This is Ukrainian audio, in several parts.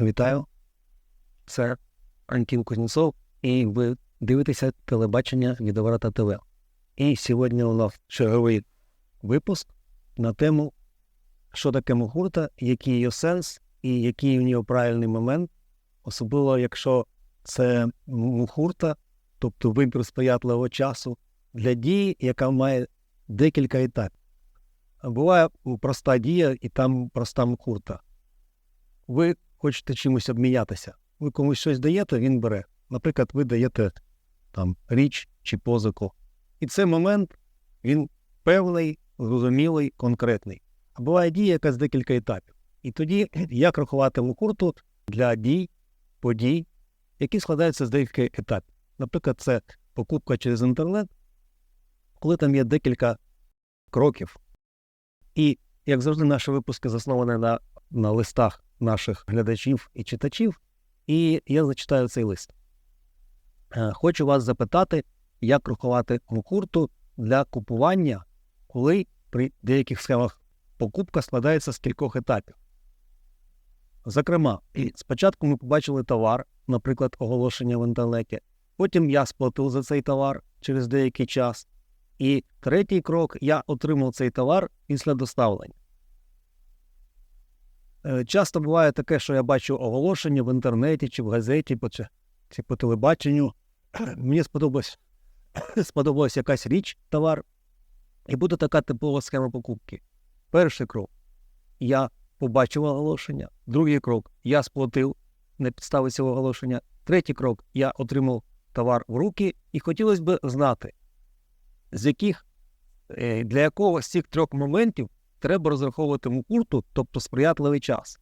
Вітаю. Це Антін Кузнєцов, і ви дивитеся телебачення Відоворота ТВ. І сьогодні у нас черговий випуск на тему, що таке мухурта, який її сенс і який у нього правильний момент, особливо якщо це мухурта, тобто вибір сприятливого часу для дії, яка має декілька етапів. Буває проста дія і там проста мухурта. Ви хочете чимось обмінятися. Ви комусь щось даєте, він бере. Наприклад, ви даєте там річ чи позику. І цей момент він певний, зрозумілий, конкретний. А буває дія, яка з декілька етапів. І тоді як рахувати мукурту для дій, подій, які складаються з деяких етапів. Наприклад, це покупка через інтернет, коли там є декілька кроків. І, як завжди, наші випуски засновані на, на листах наших глядачів і читачів, і я зачитаю цей лист. Е, Хочу вас запитати, як рахувати мукурту для купування, коли при деяких схемах покупка складається з кількох етапів. Зокрема, спочатку ми побачили товар, наприклад, оголошення в інтернеті, потім я сплатив за цей товар через деякий час, і третій крок я отримав цей товар після доставлення. Е, Часто буває таке, що я бачу оголошення в інтернеті чи в газеті чи по телебаченню. Мені сподобалась, сподобалась якась річ, товар, і буде така типова схема покупки. Перший крок. Я побачив оголошення, другий крок. Я сплатив на підставі цього оголошення, третій крок. Я отримав товар в руки, і хотілося б знати, з яких, е, для якого з цих трьох моментів треба розраховувати мукурту, тобто сприятливий час.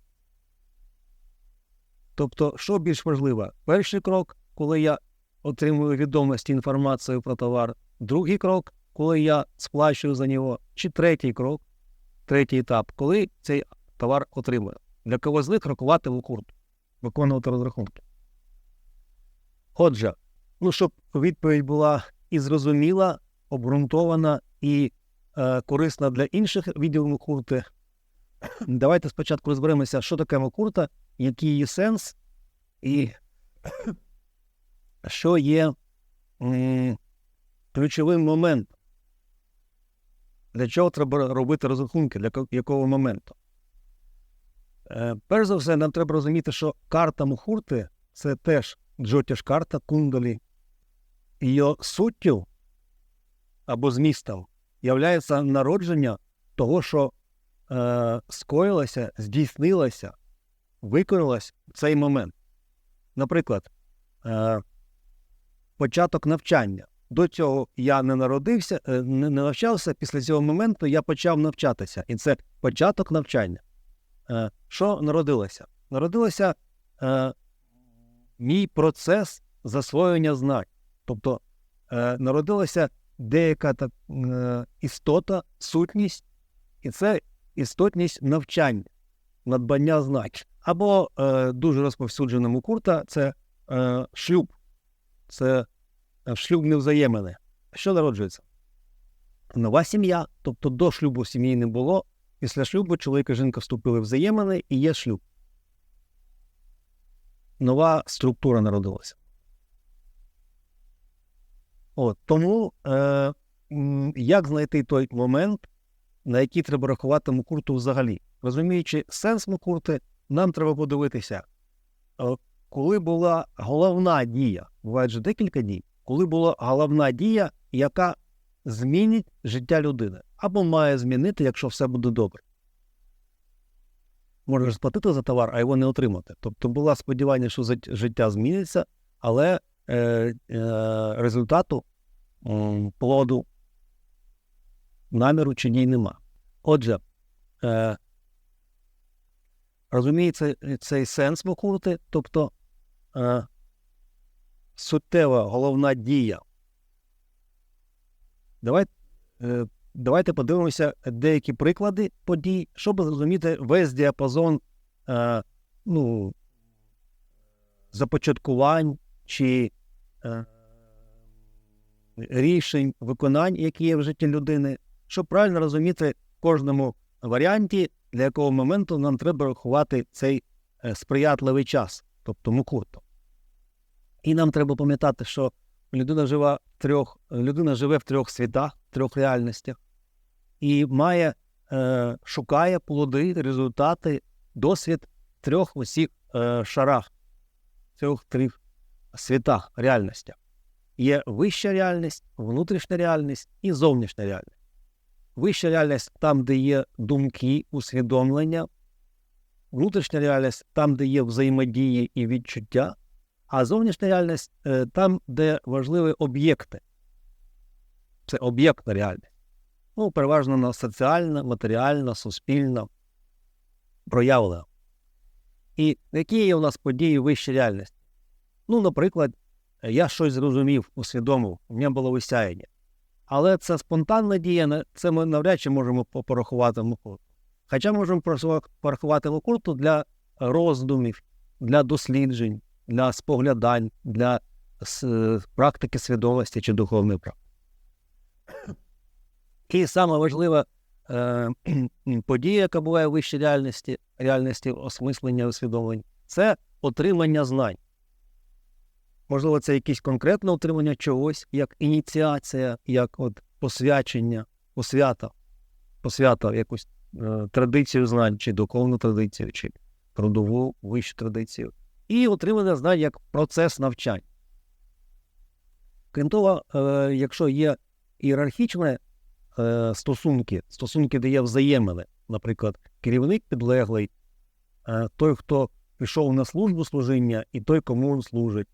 Тобто, що більш важливо? Перший крок, коли я отримую відомості інформацію про товар, другий крок, коли я сплачую за нього, чи третій крок, третій етап, коли цей товар отримую. Для кого з них рахувати мукурту, виконувати розрахунки. Отже, ну, щоб відповідь була і зрозуміла, обґрунтована і корисна для інших відділів мукурти. Давайте спочатку розберемося, що таке мукурта, який її сенс, і що є ключовим моментом. Для чого треба робити розрахунки, для якого моменту. Е, перш за все, нам треба розуміти, що карта мухурти це теж джотіш карта кундалі. Її суттю або змістом являється народження того, що е, скоїлося, здійснилося, виконалось в цей момент. Наприклад, е, початок навчання. До цього я не народився, е, не, навчався. Після цього моменту я почав навчатися. І це початок навчання. Е, що народилося? Народилося е, мій процес засвоєння знань. Тобто е, народилася деяка так, е, істота, сутність, і це істотність навчання, надбання знань. Або е, дуже розповсюджена мукурта це е, шлюб, це е, шлюбні взаємини. Що народжується? Нова сім'я, тобто до шлюбу сім'ї не було. Після шлюбу чоловік і жінка вступили в взаємини і є шлюб. Нова структура народилася. От, тому е, як знайти той момент, на який треба рахувати мукурту взагалі? Розуміючи сенс мукурти, нам треба подивитися, е, коли була головна дія, буває же декілька дій, коли була головна дія, яка змінить життя людини, або має змінити, якщо все буде добре. Можеш сплатити за товар, а його не отримати. Тобто було сподівання, що життя зміниться, але результату плоду, наміру чи дій нема. Отже, е, розуміється цей сенс мукурти, тобто е, суттєва головна дія. Давай, е, давайте подивимося деякі приклади подій, щоб зрозуміти весь діапазон е, ну, започаткувань чи е, рішень, виконань, які є в житті людини, щоб правильно розуміти в кожному варіанті, для якого моменту нам треба рахувати цей е, сприятливий час, тобто мукурту. І нам треба пам'ятати, що людина живе в трьох, людина живе в трьох світах, в трьох реальностях, і має, е, шукає плоди, результати, досвід трьох усіх е, шарах, трьох трьох світах, реальностях. Є вища реальність, внутрішня реальність і зовнішня реальність. Вища реальність там, де є думки, усвідомлення, внутрішня реальність там, де є взаємодії і відчуття, а зовнішня реальність е, там, де важливі об'єкти. Це об'єктна реальність. Ну, переважно на соціальна, матеріальна, суспільна, проявлена. І які є у нас події вищої реальності? Ну, наприклад, я щось зрозумів, усвідомив, у мене було висяяння. Але це спонтанна дія, це ми навряд чи можемо порахувати мукурту. Хоча можемо порахувати мукурту для роздумів, для досліджень, для споглядань, для практики свідомості чи духовної практики. І саме важлива е, подія, яка буває в вищій реальності, реальності осмислення усвідомлень, це отримання знань. Можливо, це якесь конкретне отримання чогось, як ініціація, як от посвячення, посвята, посвята якусь е, традицію знань, чи духовну традицію, чи трудову вищу традицію, і отримання знань як процес навчання. Крім того, е, якщо є ієрархічні е, стосунки, стосунки, де є взаємини, наприклад, керівник підлеглий, е, той, хто пішов на службу служіння, і той, кому він служить,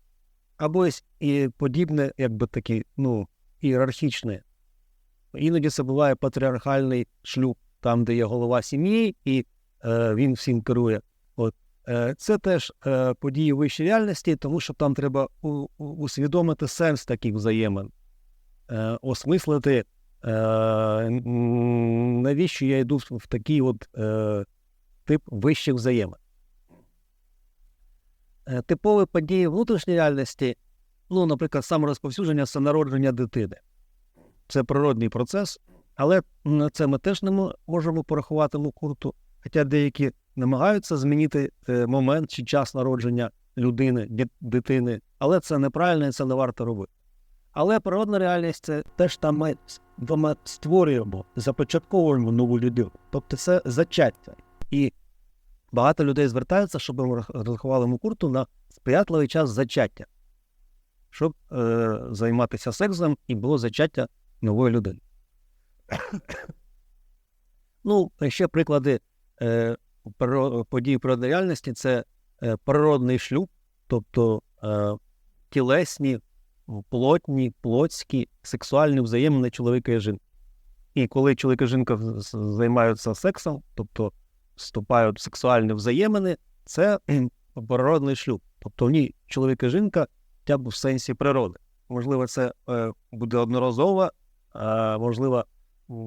або і подібне, якби такі, ну, ієрархічне. Іноді це буває патріархальний шлюб, там, де є голова сім'ї, і е, він всім керує. От. Е, це теж е, події вищої реальності, тому що там треба у, у, усвідомити сенс таких взаємин, е, осмислити, е, навіщо я йду в, такий от е, тип вищих взаємин. Е, Типові події внутрішньої реальності, ну, наприклад, саморозповсюдження це народження дитини. Це природний процес, але це ми теж не можемо порахувати мукурту, хоча деякі намагаються змінити е, момент чи час народження людини, дитини, але це неправильно і це не варто робити. Але природна реальність це теж там ми, ми створюємо, започатковуємо нову людину. Тобто це зачаття. І багато людей звертаються, щоб ми рах- рахували мукурту на сприятливий час зачаття, щоб е, займатися сексом і було зачаття нової людини. ну, ще приклади е, подій природної реальності це е, природний шлюб, тобто е, тілесні, плотні, плотські, сексуальні взаємини чоловіка і жінки. І коли чоловік і жінка займаються сексом, тобто вступають в сексуальні взаємини, це природний шлюб. Тобто вони чоловік і жінка хоча б в сенсі природи. Можливо, це е, буде одноразово, е, можливо,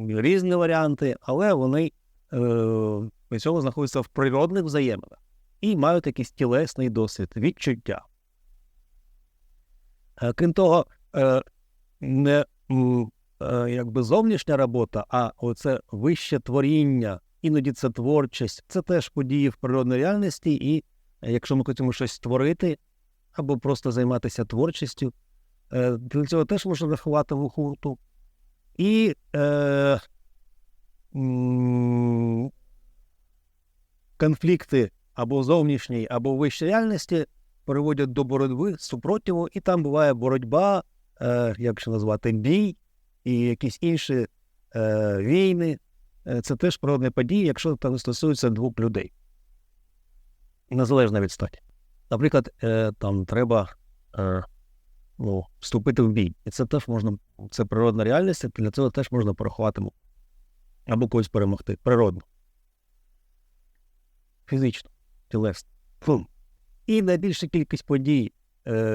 різні варіанти, але вони е, при цьому знаходяться в природних взаєминах і мають якийсь тілесний досвід, відчуття. Крім того, не якби зовнішня робота, а оце вище творіння, іноді це творчість, це теж події в природній реальності, і е, якщо ми хочемо щось створити або просто займатися творчістю, е, для цього теж можна рахувати в хурту. І е, конфлікти або зовнішній, або вищій реальності приводять до боротьби, супротиву, і там буває боротьба, е, як ще назвати, бій і якісь інші е, війни. Е, Це теж природні події, якщо там стосується двох людей. Незалежно від статі. Наприклад, е, там треба е, ну, вступити в бій. І це теж можна, це природна реальність, і для цього теж можна порахувати або когось перемогти. Природно. Фізично, тілесно. І найбільша кількість подій,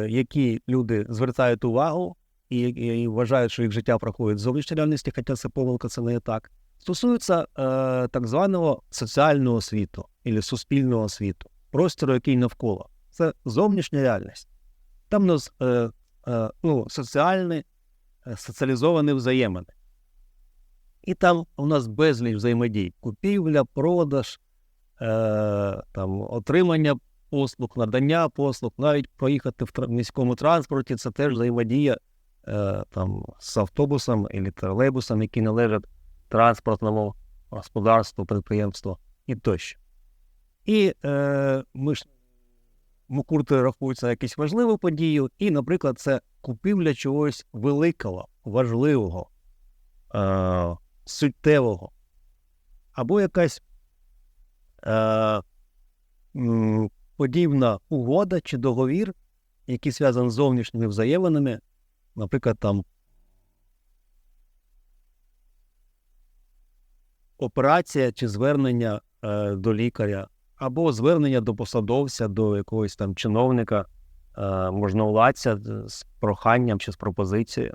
які люди звертають увагу і, і, вважають, що їх життя проходить в зовнішній реальності, хоча це помилка, це не так, стосуються е, так званого соціального світу або суспільного світу, простору, який навколо. Це зовнішня реальність. Там у нас е, е, ну, соціальні, е, соціалізовані взаємини. І там у нас безліч взаємодій: купівля, продаж, е, там, отримання послуг, надання послуг, навіть проїхати в міському транспорті це теж взаємодія е, там, з автобусом або тролейбусом, які належать транспортному господарству, підприємству і тощо. І е, ми ж мукурти рахуються на якусь важливу подію, і, наприклад, це купівля чогось великого, важливого, е, суттєвого, або якась е, подібна угода чи договір, який зв'язаний з зовнішніми взаєминами, наприклад, там операція чи звернення е, до лікаря, або звернення до посадовця, до якогось там чиновника, е, можновладця з проханням чи з пропозицією.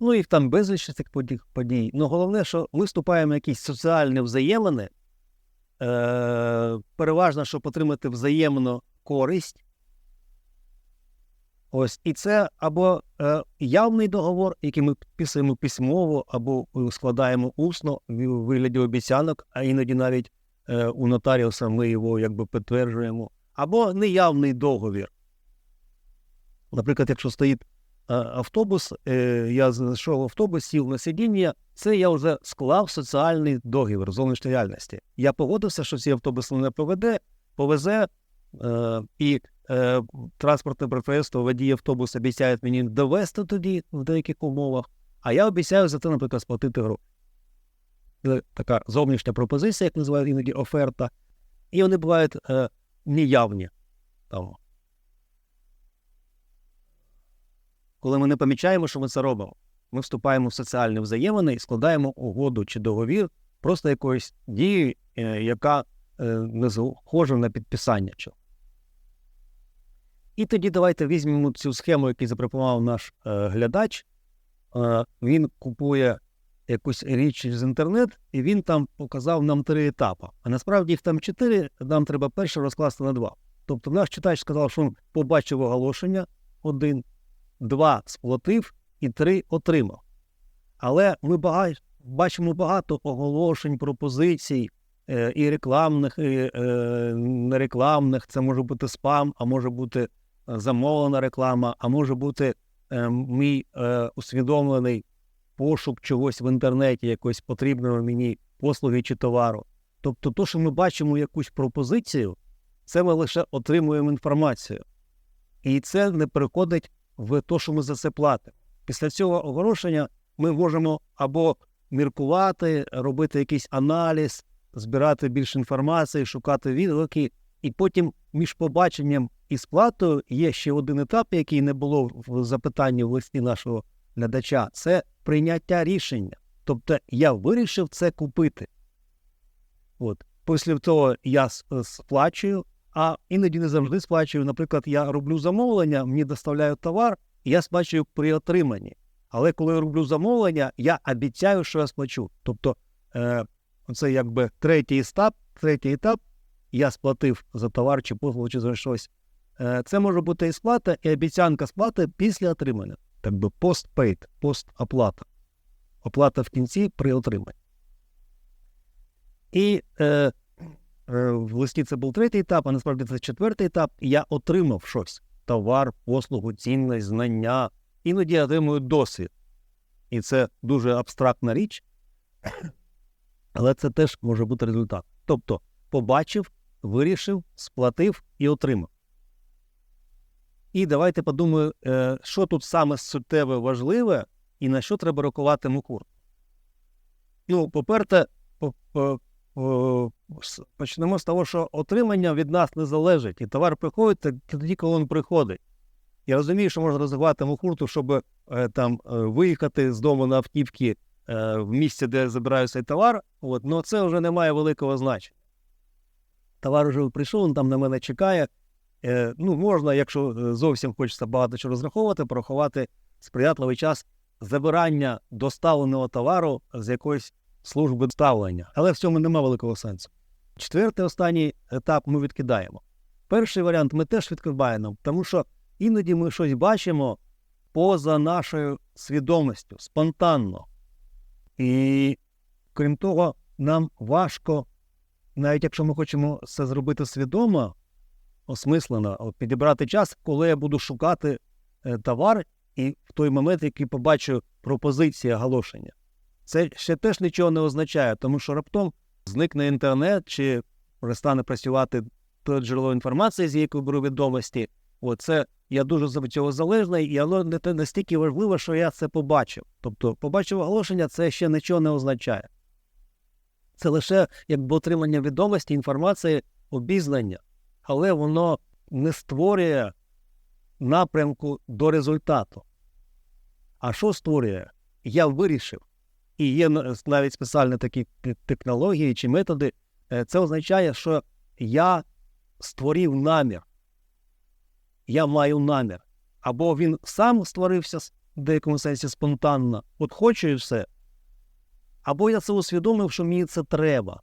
Ну, їх там безліч цих подій. Ну, головне, що ми вступаємо в якісь соціальні взаємини, е, переважно, щоб отримати взаємну користь. Ось, і це або е, явний договор, який ми підписуємо письмово, або е, складаємо усно в вигляді обіцянок, а іноді навіть е, у нотаріуса ми його якби підтверджуємо, або неявний договір. Наприклад, якщо стоїть е, автобус, е, я знайшов автобус, сів на сидіння, це я вже склав соціальний договір зовнішньої реальності. Я погодився, що цей автобус мене поведе, повезе, е, і е, транспортне підприємство, водій автобуса обіцяє мені довести тоді в деяких умовах, а я обіцяю за це, наприклад, сплатити гроші. Така зовнішня пропозиція, як називають іноді оферта, і вони бувають е, неявні. Там. Коли ми не помічаємо, що ми це робимо, ми вступаємо в соціальні взаємини і складаємо угоду чи договір просто якоїсь дії, е, яка е, не схожа на підписання. чого. І тоді давайте візьмемо цю схему, яку запропонував наш е, глядач. Е, він купує якусь річ з інтернет, і він там показав нам три етапи. А насправді їх там чотири, нам треба перше розкласти на два. Тобто наш читач сказав, що він побачив оголошення один, два сплатив і три отримав. Але ми бага... бачимо багато оголошень, пропозицій е, і рекламних, і е, нерекламних. Це може бути спам, а може бути замовлена реклама, а може бути е, мій е, усвідомлений пошук чогось в інтернеті, якось потрібного мені послуги чи товару. Тобто, то, що ми бачимо якусь пропозицію, це ми лише отримуємо інформацію. І це не переходить в те, що ми за це платимо. Після цього оголошення ми можемо або міркувати, робити якийсь аналіз, збирати більше інформації, шукати відгуки, і потім між побаченням і сплатою є ще один етап, який не було в запитанні в листі нашого глядача. Це прийняття рішення. Тобто я вирішив це купити. От. Після того я сплачую, а іноді не завжди сплачую. Наприклад, я роблю замовлення, мені доставляють товар, і я сплачую при отриманні. Але коли я роблю замовлення, я обіцяю, що я сплачу. Тобто, е, це якби третій етап, третій етап, я сплатив за товар чи послугу, чи за щось. Е, це може бути і сплата, і обіцянка сплати після отримання. Так би постпейд, постоплата. Оплата в кінці при отриманні. І е, е, в листі це був третій етап, а насправді це четвертий етап. Я отримав щось: товар, послугу, цінність, знання. Іноді я отримую досвід. І це дуже абстрактна річ, але це теж може бути результат. Тобто, побачив, вирішив, сплатив і отримав. І давайте подумаємо, е, що тут саме суттєве важливе і на що треба рахувати мукур. Ну, по-перше, почнемо з того, що отримання від нас не залежить, і товар приходить тоді, коли він приходить. Я розумію, що можна розвивати мукурту, щоб е, там е, виїхати з дому на автівки в місце, де забираю цей товар, але це вже не має великого значення. Товар вже прийшов, він там на мене чекає. Е, ну, можна, якщо е, зовсім хочеться багато чого розраховувати, порахувати сприятливий час забирання доставленого товару з якоїсь служби доставлення. Але в цьому немає великого сенсу. Четвертий останній етап ми відкидаємо. Перший варіант ми теж відкидаємо, тому що іноді ми щось бачимо поза нашою свідомістю, спонтанно. І крім того, нам важко навіть якщо ми хочемо це зробити свідомо, осмислено, підібрати час, коли я буду шукати е, товар, і в той момент, який побачу пропозиції оголошення. Це ще теж нічого не означає, тому що раптом зникне інтернет чи перестане працювати те джерело інформації, з якої беру відомості. Оце я дуже цього залежний, і воно не настільки важливо, що я це побачив. Тобто, побачив оголошення, це ще нічого не означає. Це лише якби отримання відомості, інформації, обізнання, але воно не створює напрямку до результату. А що створює? Я вирішив. І є навіть спеціальні такі технології чи методи. Е, Це означає, що я створив намір. Я маю намір. Або він сам створився в деякому сенсі спонтанно, от хочу і все. Або я це усвідомив, що мені це треба.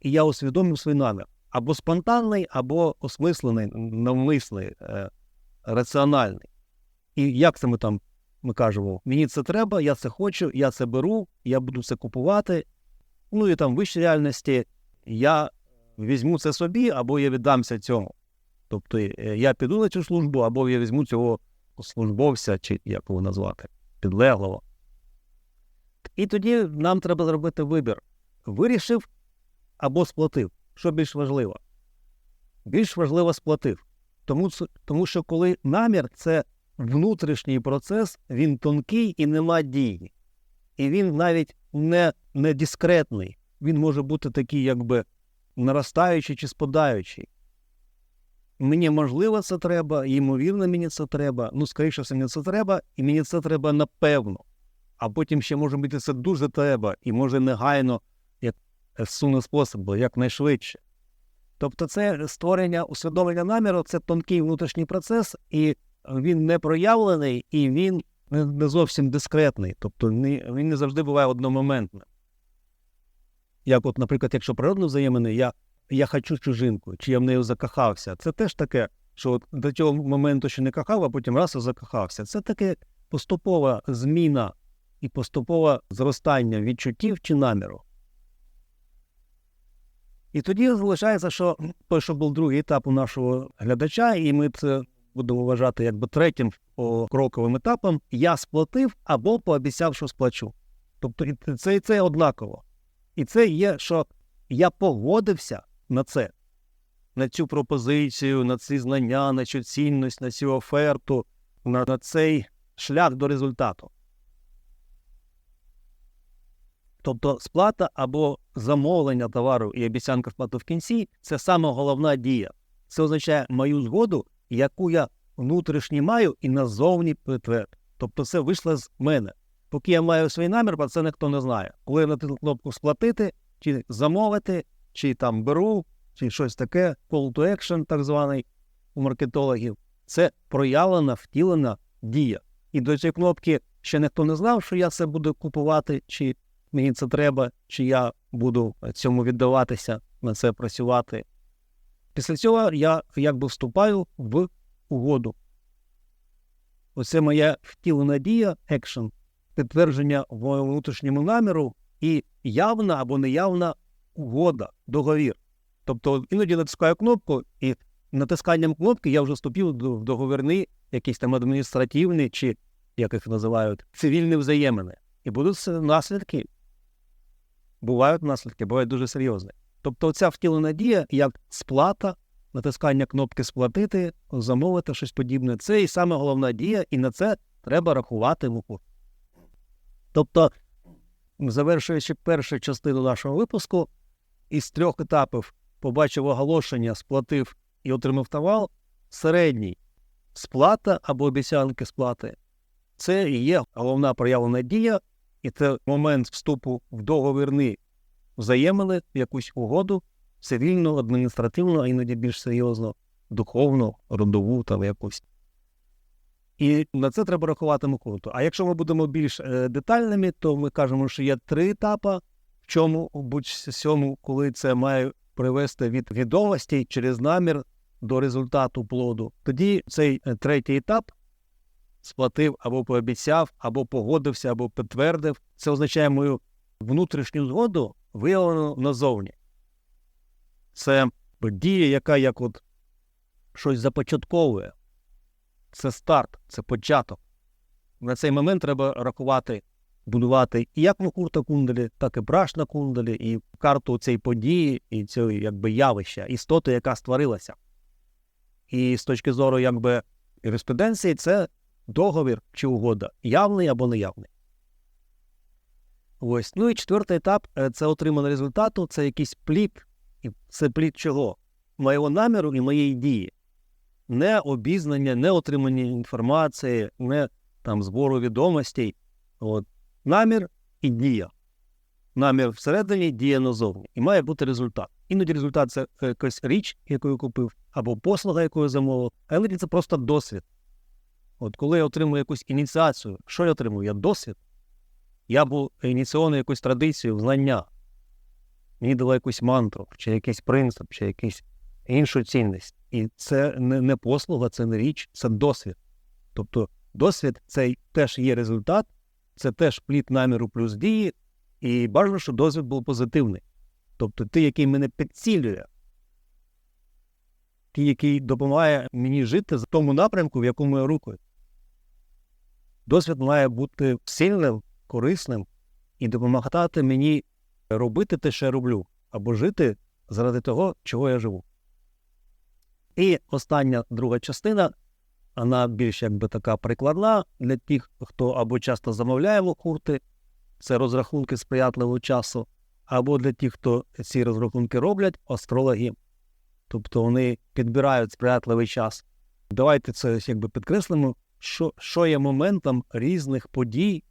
І я усвідомив свій намір. Або спонтанний, або осмислений, навмисний, е, раціональний. І як це ми там ми кажемо, мені це треба, я це хочу, я це беру, я буду це купувати. Ну і там в вищій реальності я візьму це собі, або я віддамся цьому. Тобто е, я піду на цю службу, або я візьму цього службовця, чи як його назвати, підлеглого. І тоді нам треба зробити вибір: вирішив або сплатив. Що більш важливо? Більш важливо сплатив. Тому, тому що коли намір це внутрішній процес, він тонкий і нема дії. І він навіть не, не дискретний. Він може бути такий, якби наростаючий чи спадаючий. Мені можливо це треба, ймовірно, мені це треба. Ну, скоріше все, мені це треба, і мені це треба напевно. А потім ще може бути це дуже треба, і може негайно, як суне способу, якнайшвидше. Тобто, це створення усвідомлення наміру це тонкий внутрішній процес, і він не проявлений, і він не зовсім дискретний. Тобто він не завжди буває одномоментним. Як, от, наприклад, якщо природно взаємини, я, я хочу чужинку, чи я в неї закохався, це теж таке, що от до цього моменту ще не кохав, а потім раз і закохався. Це таке поступова зміна і поступове зростання відчуттів чи наміру. І тоді залишається, що що був другий етап у нашого глядача, і ми це будемо вважати якби третім кроковим етапом, я сплатив або пообіцяв, що сплачу. Тобто це, це однаково. І це є, що я погодився на це, на цю пропозицію, на ці знання, на цю цінність, на цю оферту, на, на цей шлях до результату. Тобто сплата або замовлення товару і обіцянка сплати в кінці це саме головна дія. Це означає мою згоду, яку я внутрішньо маю і назовні підтверд. Тобто це вийшло з мене. Поки я маю свій намір, про це ніхто не знає. Коли я натисну кнопку сплатити, чи замовити, чи там беру, чи щось таке, call to action, так званий у маркетологів, це проявлена, втілена дія. І до цієї кнопки ще ніхто не знав, що я це буду купувати, чи мені це треба, чи я буду цьому віддаватися, на це працювати. Після цього я якби вступаю в угоду. Оце моя втілена дія, екшн, підтвердження моєму внутрішньому наміру і явна або неявна угода, договір. Тобто іноді натискаю кнопку, і натисканням кнопки я вже вступив в договірний, якийсь там адміністративний, чи як їх називають, цивільні взаємини. І будуть наслідки. Бувають наслідки, бувають дуже серйозні. Тобто, ця втілена дія, як сплата, натискання кнопки сплатити, замовити щось подібне, це і саме головна дія, і на це треба рахувати муку. Тобто, завершуючи першу частину нашого випуску, із трьох етапів побачив оголошення, сплатив і отримав товар, середній сплата або обіцянки сплати. Це і є головна проявлена дія, і це момент вступу в договірні взаємини, в якусь угоду, цивільну, адміністративну, а іноді більш серйозно, духовну, родову там якусь. І на це треба рахувати Миколу. А якщо ми будемо більш е, детальними, то ми кажемо, що є три етапи, в чому будь-сьому, коли це має привести від відомості через намір до результату плоду. Тоді цей е, третій етап сплатив або пообіцяв, або погодився, або підтвердив. Це означає мою внутрішню згоду виявлену назовні. це дія, яка як от щось започатковує. Це старт, це початок. На цей момент треба рахувати, будувати і як Мукурта Кунделі, так і Брашна Кунделі, і карту цієї події, і цього якби явища, істоти, яка створилася. І з точки зору якби юриспруденції, це договір чи угода, явний або неявний. Ось. Ну і четвертий етап е, це отримання результату, це якийсь плід. І це плід чого? Моєго наміру і моєї дії. Не обізнання, не отримання інформації, не там збору відомостей. От. Намір і дія. Намір всередині, дія назовні. І має бути результат. Іноді результат це е, якась річ, яку я купив, або послуга, яку я замовив, а іноді це просто досвід. От коли я отримую якусь ініціацію, що я отримую? Я досвід. Я був ініційований якусь традицію, знання. Мені дали якусь мантру, чи якийсь принцип, чи якусь іншу цінність. І це не, послуга, це не річ, це досвід. Тобто досвід це теж є результат, це теж плід наміру плюс дії, і бажано, щоб досвід був позитивний. Тобто той, який мене підцілює, той, який допомагає мені жити в тому напрямку, в якому я рухаю. Досвід має бути сильним, корисним і допомагати мені робити те, що я роблю, або жити заради того, чого я живу. І остання друга частина, вона більш якби така прикладна для тих, хто або часто замовляє локурти, це розрахунки сприятливого часу, або для тих, хто ці розрахунки роблять, астрологи. Тобто вони підбирають сприятливий час. Давайте це якби підкреслимо, що, що є моментом різних подій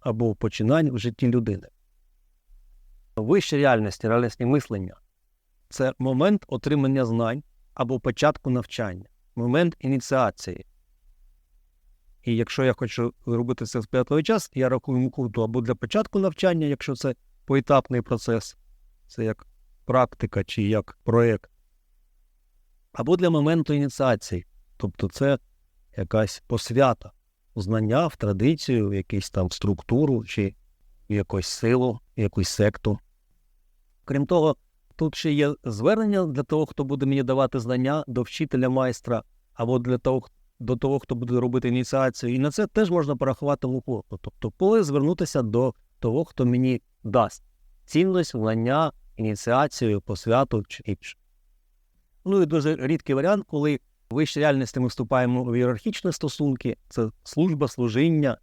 або починань в житті людини. Вища реальність, реальності мислення це момент отримання знань або початку навчання, момент ініціації. І якщо я хочу робити це в сприятливий час, я рахую мукурту або для початку навчання, якщо це поетапний процес, це як практика чи як проєкт, або для моменту ініціації. Тобто це якась посвята, знання в традицію, в якусь там структуру чи в якусь силу, в якусь секту. Крім того, тут ще є звернення для того, хто буде мені давати знання до вчителя майстра, або для того, до того, хто буде робити ініціацію. І на це теж можна порахувати в лукурту. Тобто, коли звернутися до того, хто мені дасть цінність, знання, ініціацію, посвяту чи інше. Ну і дуже рідкий варіант, коли вищій реальності ми вступаємо в ієрархічні стосунки, це служба, служіння,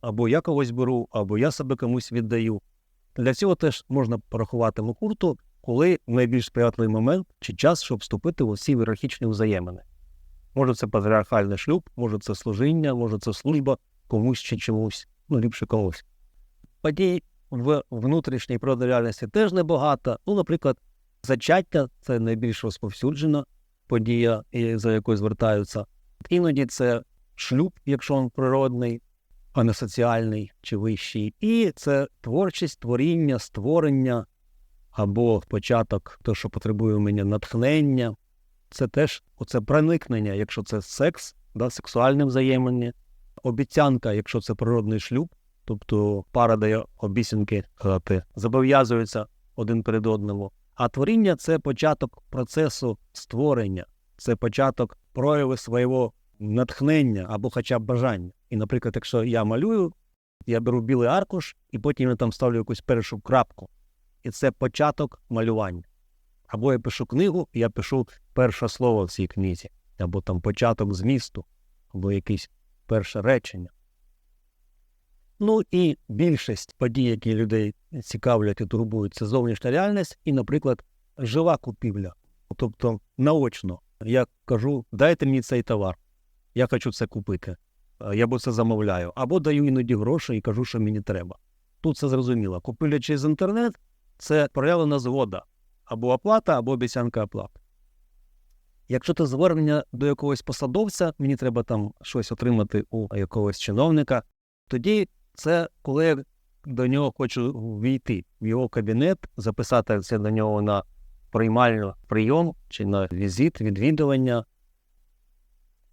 або я когось беру, або я себе комусь віддаю. Для цього теж можна порахувати мукурту, коли найбільш сприятливий момент чи час, щоб вступити в усі ієрархічні взаємини. Може, це патріархальний шлюб, може це служіння, може це служба комусь чи чомусь, ну ліпше комусь. Подій в внутрішній природній реальності теж небагато. Ну, наприклад, зачаття це найбільш розповсюджена подія, за якою звертаються. Іноді це шлюб, якщо він природний, а не соціальний чи вищий. І це творчість, творіння, створення або початок, то, що потребує у мене натхнення. Це теж оце проникнення, якщо це секс, да, сексуальне взаємини, обіцянка, якщо це природний шлюб, тобто пара дає обіцянки, ти зобов'язуються один перед одним. А творіння це початок процесу створення, це початок прояви свого натхнення або хоча б бажання. І, наприклад, якщо я малюю, я беру білий аркуш і потім я там ставлю якусь першу крапку. І це початок малювання. Або я пишу книгу, і я пишу перше слово в цій книзі, або там початок змісту, або якесь перше речення. Ну і більшість подій, які людей цікавлять і турбують, це зовнішня реальність, і, наприклад, жива купівля. Тобто наочно я кажу, дайте мені цей товар, я хочу це купити, я бо це замовляю, або даю іноді гроші і кажу, що мені треба. Тут це зрозуміло. Купівля через інтернет це проявлена згода, або оплата, або обіцянка оплати. Якщо це звернення до якогось посадовця, мені треба там щось отримати у якогось чиновника, тоді це коли я до нього хочу війти в його кабінет, записати це до нього на приймальну прийом чи на візит, відвідування.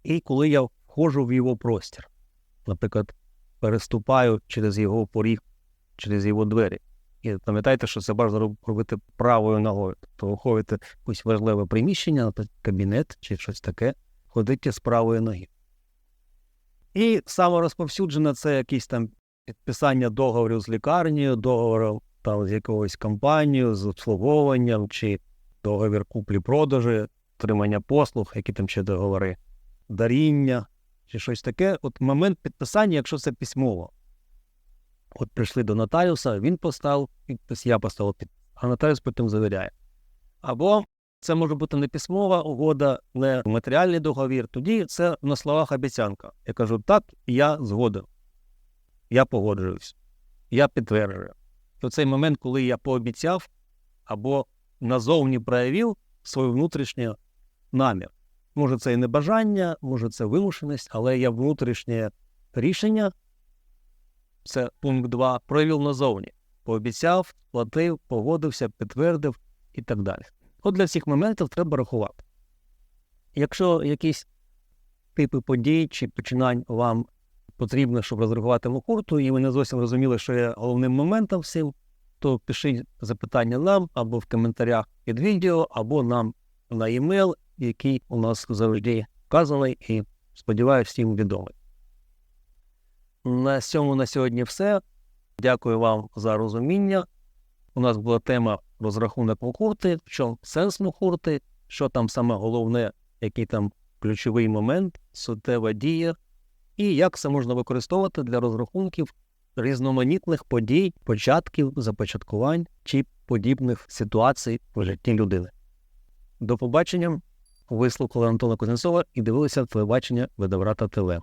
І коли я входжу в його простір, наприклад, переступаю через його поріг, через його двері, І пам'ятайте, що це бажано робити правою ногою. Тобто ви ходите в якесь важливе приміщення, наприклад, кабінет чи щось таке, ходите з правої ноги. І саме розповсюджене це якісь там підписання договорів з лікарнею, договорів там з якоюсь компанією, з обслуговуванням, чи договір куплі-продажі, отримання послуг, які там ще договори, даріння чи щось таке. От момент підписання, якщо це письмово. От прийшли до нотаріуса, він поставив підпис, я поставив підпис, а нотаріус потім завіряє. Або це може бути не письмова угода, не матеріальний договір. Тоді це на словах обіцянка. Я кажу, так, я згоден. Я погоджуюсь, я підтверджую. То цей момент, коли я пообіцяв або назовні проявив свій внутрішній намір. Може, це і не бажання, може, це вимушеність, але я внутрішнє рішення, це пункт 2, проявив назовні. Пообіцяв, платив, погодився, підтвердив і так далі. От для всіх моментів треба рахувати. Якщо якісь типи подій чи починань вам потрібно, щоб розрахувати мухурту, і ви не зовсім розуміли, що є головним моментом всім, то пишіть запитання нам або в коментарях під відео, або нам на e-mail, який у нас завжди вказаний і, сподіваюся, всім відомий. На цьому на сьогодні все. Дякую вам за розуміння. У нас була тема розрахунок мухурти, в чому сенс мухурти, що там саме головне, який там ключовий момент, суттєва дія, і як це можна використовувати для розрахунків різноманітних подій, початків, започаткувань чи подібних ситуацій в житті людини. До побачення. Вислухали Антона Кузнецова і дивилися телебачення Видаврата ТВ.